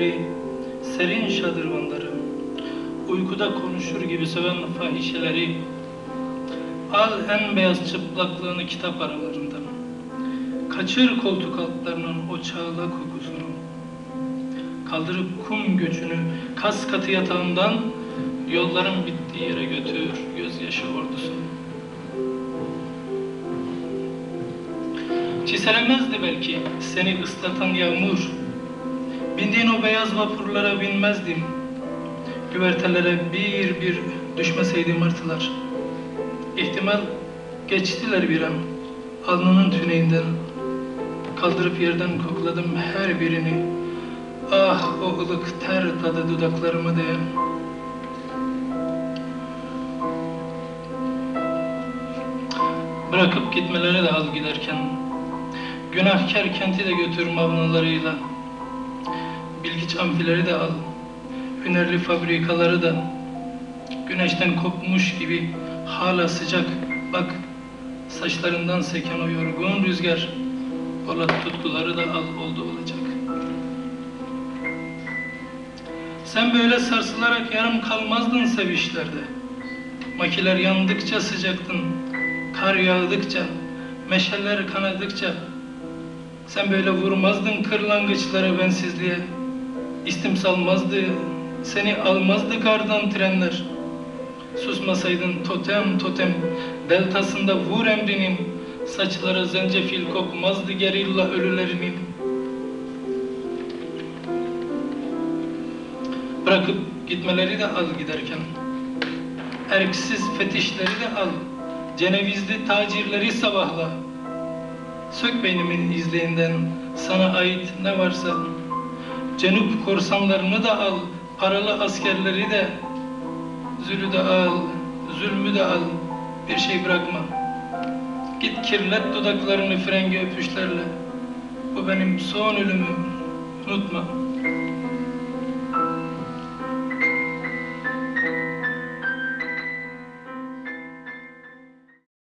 gelenleri, serin şadırvanları, uykuda konuşur gibi söven fahişeleri, al en beyaz çıplaklığını kitap aralarından, kaçır koltuk altlarının o çağla kokusunu, kaldırıp kum göçünü kas katı yatağından yolların bittiği yere götür gözyaşı ordusunu. Çiselemezdi belki seni ıslatan yağmur. Bindiğin o beyaz vapurlara binmezdim. Güvertelere bir bir düşmeseydi martılar. İhtimal geçtiler bir an alnının tüneyinden. Kaldırıp yerden kokladım her birini. Ah o ılık ter tadı dudaklarıma değen. Bırakıp gitmeleri de al giderken. Günahkar kenti de götür mavnalarıyla. Bilgiç amfileri de al. Hünerli fabrikaları da. Güneşten kopmuş gibi hala sıcak. Bak saçlarından seken o yorgun rüzgar. Polat tutkuları da al oldu olacak. Sen böyle sarsılarak yarım kalmazdın sevişlerde. Makiler yandıkça sıcaktın, kar yağdıkça, meşeller kanadıkça. Sen böyle vurmazdın kırlangıçlara bensizliğe. İstim salmazdı, seni almazdı kardan trenler. Susmasaydın totem totem, deltasında vur emrinin. Saçlara zencefil kokmazdı gerilla ölülerinin. Bırakıp gitmeleri de al giderken. Erksiz fetişleri de al. Cenevizli tacirleri sabahla. Sök beynimin izleyinden sana ait ne varsa. Cenup korsanlarını da al. Paralı askerleri de. Zülü de al. Zulmü de al. Bir şey bırakma. Git kirlet dudaklarını frengi öpüşlerle. Bu benim son ölümüm. Unutma.